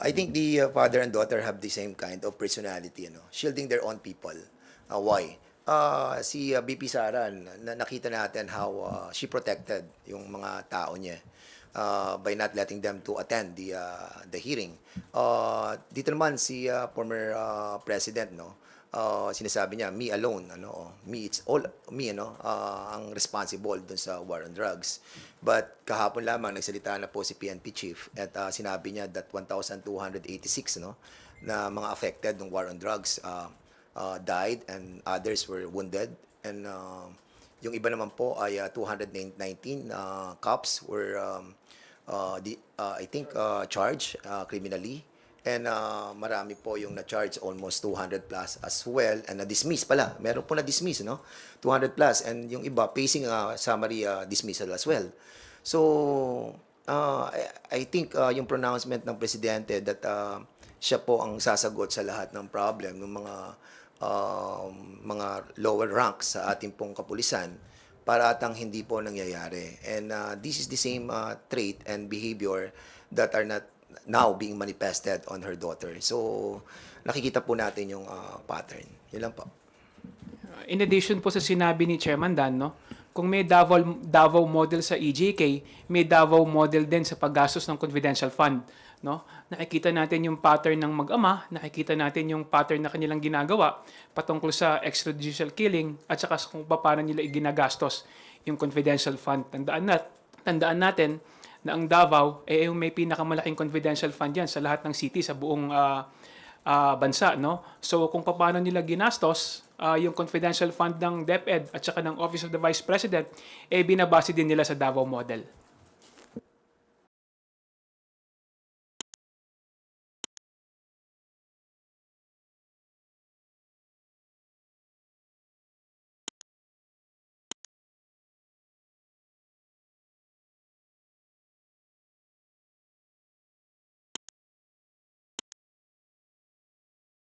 I think the uh, father and daughter have the same kind of personality, know, shielding their own people. Uh, why? Uh, si uh, BP Sara, na, nakita natin how uh, she protected yung mga tao niya uh, by not letting them to attend the uh, the hearing. Uh, dito naman si uh, former uh, president, no, uh, sinasabi niya, me alone, ano, me, it's all me, ano, uh, ang responsible dun sa war on drugs. But kahapon lamang nagsalita na po si PNP chief at uh, sinabi niya that 1,286 no na mga affected ng war on drugs uh, uh, died and others were wounded. And uh, yung iba naman po ay uh, 219 uh, cops were um, uh, the, uh, I think uh, charged uh, criminally and uh, marami po yung na-charge almost 200 plus as well. And na-dismiss pala. Meron po na-dismiss no? 200 plus. And yung iba facing uh, summary uh, dismissal as well. So uh, I, think uh, yung pronouncement ng presidente that uh, siya po ang sasagot sa lahat ng problem ng mga um, mga lower ranks sa ating pong kapulisan para atang hindi po nangyayari. And uh, this is the same uh, trait and behavior that are not now being manifested on her daughter. So, nakikita po natin yung uh, pattern. Yun lang po. In addition po sa sinabi ni Chairman Dan, no, kung may Davao, Davao model sa EJK, may Davao model din sa paggastos ng confidential fund. No? Nakikita natin yung pattern ng mag-ama, nakikita natin yung pattern na kanilang ginagawa patungkol sa extrajudicial killing at saka sa kung paano nila iginagastos yung confidential fund. Tandaan, nat, tandaan natin na ang Davao eh yung may pinakamalaking confidential fund yan sa lahat ng city sa buong ah, ah, bansa, no? So kung paano nila ginastos ah, yung confidential fund ng DepEd at saka ng Office of the Vice President, eh binabase din nila sa Davao model.